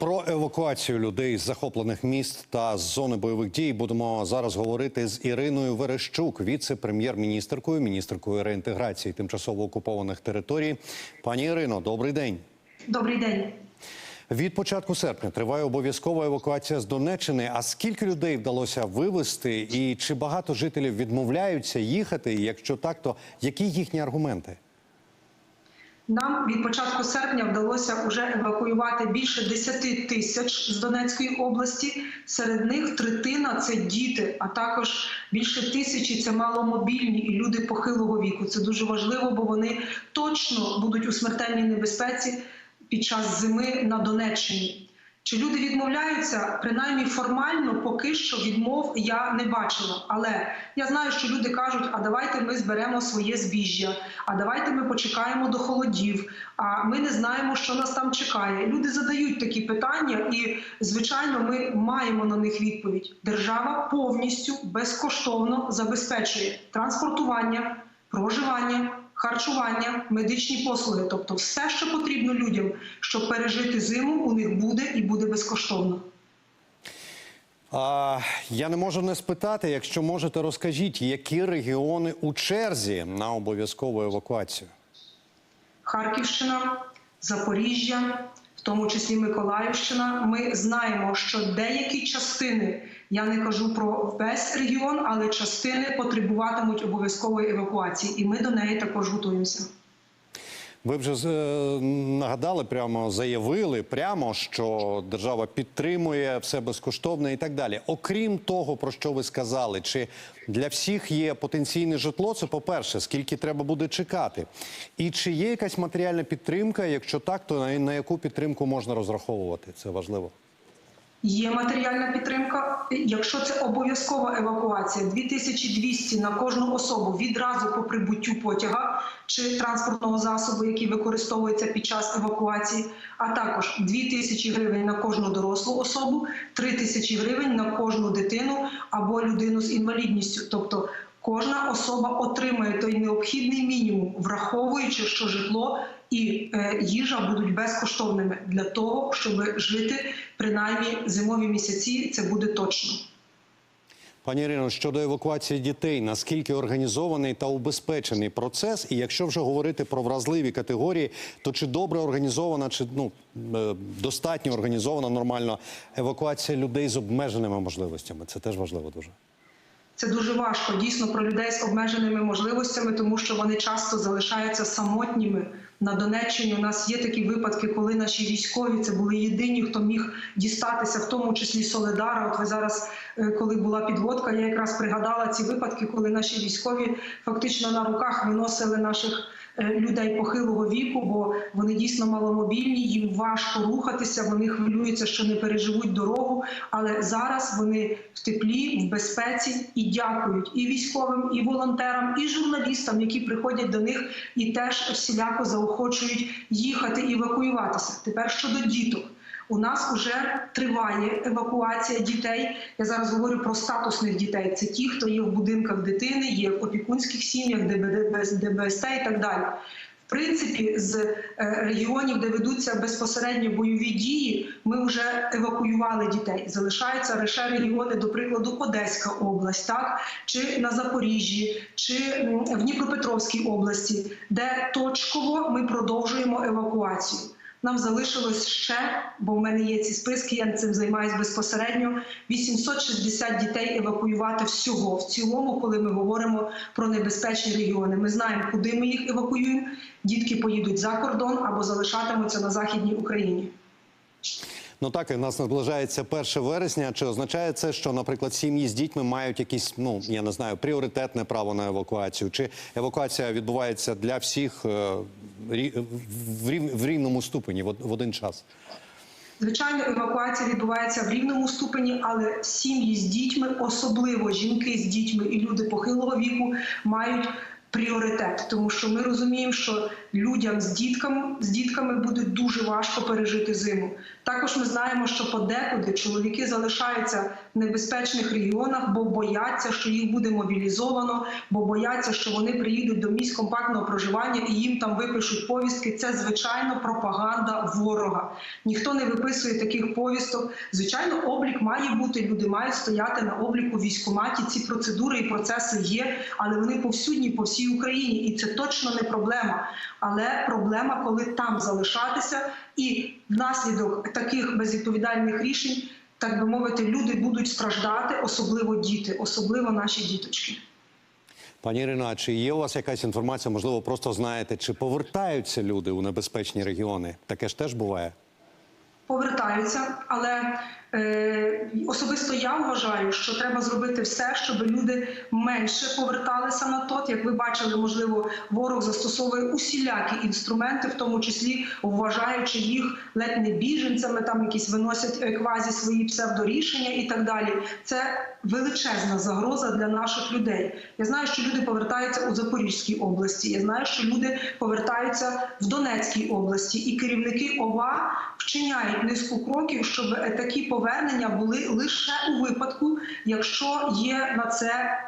Про евакуацію людей з захоплених міст та з зони бойових дій будемо зараз говорити з Іриною Верещук, віце-прем'єр-міністеркою, міністеркою реінтеграції тимчасово окупованих територій. Пані Ірино, добрий день. Добрий день. Від початку серпня триває обов'язкова евакуація з Донеччини. А скільки людей вдалося вивезти, і чи багато жителів відмовляються їхати? Якщо так, то які їхні аргументи? Нам від початку серпня вдалося вже евакуювати більше 10 тисяч з Донецької області. Серед них третина це діти, а також більше тисячі це маломобільні і люди похилого віку. Це дуже важливо, бо вони точно будуть у смертельній небезпеці під час зими на Донеччині. Чи люди відмовляються? Принаймні формально поки що відмов я не бачила. Але я знаю, що люди кажуть: а давайте ми зберемо своє збіжжя, а давайте ми почекаємо до холодів. А ми не знаємо, що нас там чекає. Люди задають такі питання, і звичайно, ми маємо на них відповідь. Держава повністю безкоштовно забезпечує транспортування, проживання. Харчування, медичні послуги, тобто все, що потрібно людям, щоб пережити зиму, у них буде і буде безкоштовно. А, я не можу не спитати. Якщо можете, розкажіть, які регіони у черзі на обов'язкову евакуацію? Харківщина, Запоріжжя, в тому числі Миколаївщина. Ми знаємо, що деякі частини, я не кажу про весь регіон, але частини потребуватимуть обов'язкової евакуації, і ми до неї також готуємося. Ви вже е, нагадали, прямо заявили прямо, що держава підтримує все безкоштовне і так далі. Окрім того, про що ви сказали, чи для всіх є потенційне житло? Це по-перше, скільки треба буде чекати, і чи є якась матеріальна підтримка? Якщо так, то на яку підтримку можна розраховувати? Це важливо. Є матеріальна підтримка. Якщо це обов'язкова евакуація, 2200 на кожну особу відразу по прибуттю потяга чи транспортного засобу, який використовується під час евакуації, а також 2000 гривень на кожну дорослу особу, 3000 гривень на кожну дитину або людину з інвалідністю. Тобто кожна особа отримає той необхідний мінімум, враховуючи, що житло і е, їжа будуть безкоштовними для того, щоб жити принаймні зимові місяці. Це буде точно. Пані Ірино, щодо евакуації дітей, наскільки організований та убезпечений процес? І якщо вже говорити про вразливі категорії, то чи добре організована, чи ну е, достатньо організована нормально евакуація людей з обмеженими можливостями? Це теж важливо дуже. Це дуже важко дійсно про людей з обмеженими можливостями, тому що вони часто залишаються самотніми. На Донеччині у нас є такі випадки, коли наші військові це були єдині, хто міг дістатися, в тому числі Соледара. От ви зараз, е, коли була підводка, я якраз пригадала ці випадки, коли наші військові фактично на руках виносили наших людей похилого віку, бо вони дійсно маломобільні, їм важко рухатися. Вони хвилюються, що не переживуть дорогу. Але зараз вони в теплі, в безпеці і дякують і військовим, і волонтерам, і журналістам, які приходять до них і теж всіляко заохочують їхати евакуюватися. Тепер щодо діток. У нас вже триває евакуація дітей. Я зараз говорю про статусних дітей. Це ті, хто є в будинках дитини, є в опікунських сім'ях, ДБСТ і так далі. В принципі, з е, регіонів, де ведуться безпосередньо бойові дії, ми вже евакуювали дітей. Залишаються лише регіони, до прикладу, Одеська область, так чи на Запоріжжі, чи в Дніпропетровській області, де точково ми продовжуємо евакуацію. Нам залишилось ще, бо в мене є ці списки, я цим займаюся безпосередньо. 860 дітей евакуювати всього в цілому, коли ми говоримо про небезпечні регіони. Ми знаємо, куди ми їх евакуюємо. Дітки поїдуть за кордон або залишатимуться на західній Україні. Ну так, і нас наближається 1 вересня. Чи означає це, що, наприклад, сім'ї з дітьми мають якісь, ну я не знаю, пріоритетне право на евакуацію? Чи евакуація відбувається для всіх е, в рівному ступені в один час? Звичайно, евакуація відбувається в рівному ступені, але сім'ї з дітьми, особливо жінки з дітьми і люди похилого віку, мають пріоритет, тому що ми розуміємо, що людям з дітками з дітками буде дуже важко пережити зиму. Також ми знаємо, що подекуди чоловіки залишаються в небезпечних регіонах, бо бояться, що їх буде мобілізовано, бо бояться, що вони приїдуть до місць компактного проживання і їм там випишуть повістки. Це звичайно пропаганда ворога. Ніхто не виписує таких повісток. Звичайно, облік має бути. Люди мають стояти на обліку в військкоматі. Ці процедури і процеси є, але вони повсюдні по всій Україні, і це точно не проблема. Але проблема, коли там залишатися, і внаслідок таких безвідповідальних рішень, так би мовити, люди будуть страждати, особливо діти, особливо наші діточки. Пані Ірино, а чи є у вас якась інформація? Можливо, просто знаєте, чи повертаються люди у небезпечні регіони? Таке ж теж буває. повертаються, але особисто я вважаю, що треба зробити все, щоб люди менше поверталися на тот. Як ви бачили, можливо, ворог застосовує усілякі інструменти, в тому числі вважаючи їх ледь не біженцями, там якісь виносять е, квазі свої псевдорішення і так далі. Це величезна загроза для наших людей. Я знаю, що люди повертаються у Запорізькій області. Я знаю, що люди повертаються в Донецькій області, і керівники ОВА вчиняють низку кроків, щоб е, такі повернення були лише у випадку, якщо є на це.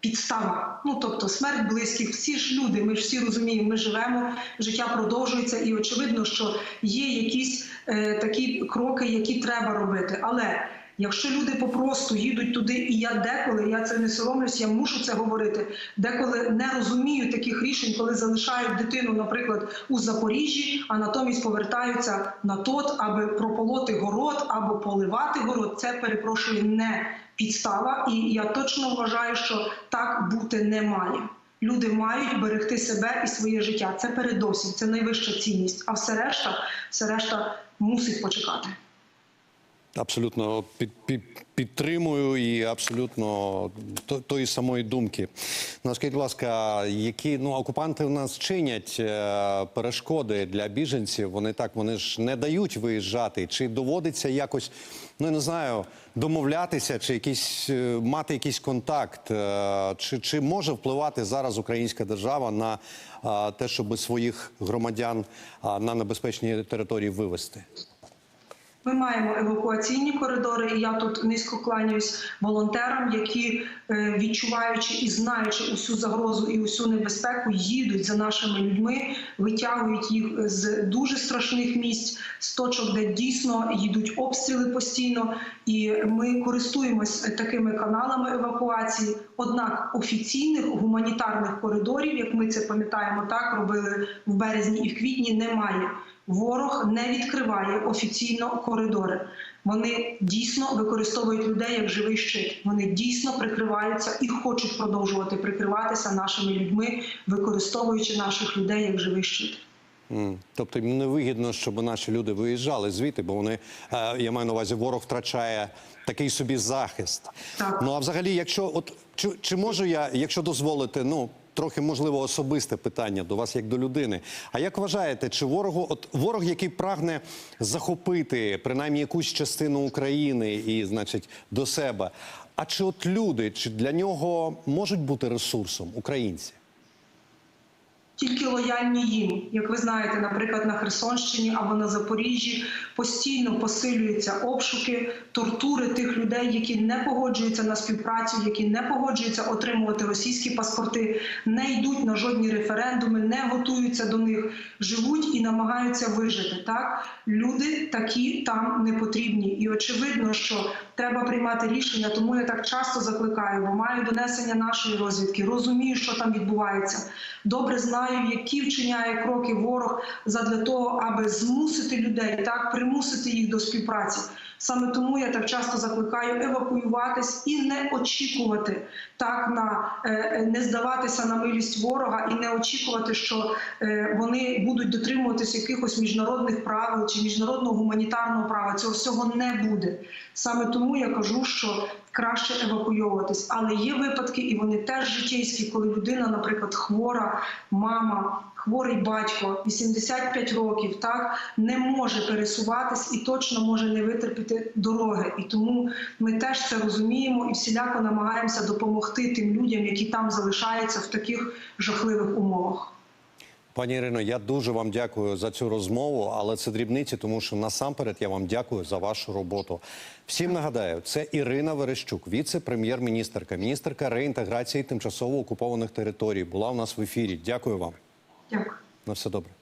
Підстава, ну тобто смерть близьких, всі ж люди. Ми ж всі розуміємо, ми живемо, життя продовжується, і очевидно, що є якісь е, такі кроки, які треба робити. Але Якщо люди попросту їдуть туди, і я деколи, я це не соромлюсь, я мушу це говорити. Деколи не розумію таких рішень, коли залишають дитину, наприклад, у Запоріжжі, а натомість повертаються на тот, аби прополоти город або поливати город. Це перепрошую не підстава, і я точно вважаю, що так бути не має. Люди мають берегти себе і своє життя. Це передовсім, це найвища цінність. А все решта, все решта мусить почекати. Абсолютно під, під, підтримую і абсолютно то, тої самої думки. Ну, скажіть, будь ласка, які ну окупанти в нас чинять е, перешкоди для біженців? Вони так вони ж не дають виїжджати. Чи доводиться якось, ну я не знаю, домовлятися, чи якісь е, мати якийсь контакт? Е, чи, чи може впливати зараз українська держава на е, те, щоб своїх громадян е, на небезпечні території вивести? Ми маємо евакуаційні коридори, і я тут низько кланяюсь волонтерам, які е, відчуваючи і знаючи усю загрозу і усю небезпеку, їдуть за нашими людьми, витягують їх з дуже страшних місць, з точок, де дійсно їдуть обстріли постійно. І ми користуємось такими каналами евакуації. Однак офіційних гуманітарних коридорів, як ми це пам'ятаємо, так робили в березні і в квітні, немає. Ворог не відкриває офіційно коридори. Вони дійсно використовують людей як живий щит. Вони дійсно прикриваються і хочуть продовжувати прикриватися нашими людьми, використовуючи наших людей як живий щит. Тобто їм не вигідно, щоб наші люди виїжджали звідти, бо вони, е, я маю на увазі, ворог втрачає такий собі захист. Так. Ну а взагалі, якщо от чи, чи можу я, якщо дозволите, ну трохи можливо особисте питання до вас як до людини. А як вважаєте, чи ворогу, от ворог, який прагне захопити принаймні якусь частину України і, значить, до себе? А чи от люди, чи для нього можуть бути ресурсом українці? Тільки лояльні їм, як ви знаєте, наприклад, на Херсонщині або на Запоріжжі постійно посилюються обшуки, тортури тих людей, які не погоджуються на співпрацю, які не погоджуються отримувати російські паспорти, не йдуть на жодні референдуми, не готуються до них, живуть і намагаються вижити. Так люди такі там не потрібні, і очевидно, що треба приймати рішення. Тому я так часто закликаю, бо маю донесення нашої розвідки, розумію, що там відбувається. Добре знаю, які вчиняє кроки ворог задля того, аби змусити людей так примусити їх до співпраці. Саме тому я так часто закликаю евакуюватись і не очікувати так на е, не здаватися на милість ворога і не очікувати, що е, вони будуть дотримуватись якихось міжнародних правил чи міжнародного гуманітарного права. Цього всього не буде. Саме тому я кажу, що краще евакуйовуватись, але є випадки, і вони теж житейські, коли людина, наприклад, хвора, мама. Хворий батько 85 років, так не може пересуватись і точно може не витерпіти дороги. І тому ми теж це розуміємо і всіляко намагаємося допомогти тим людям, які там залишаються в таких жахливих умовах. Пані Ірино, я дуже вам дякую за цю розмову, але це дрібниці, тому що насамперед я вам дякую за вашу роботу. Всім нагадаю, це Ірина Верещук, віце-прем'єр-міністерка, міністерка реінтеграції тимчасово окупованих територій. Була у нас в ефірі. Дякую вам. Дякую. На все добре.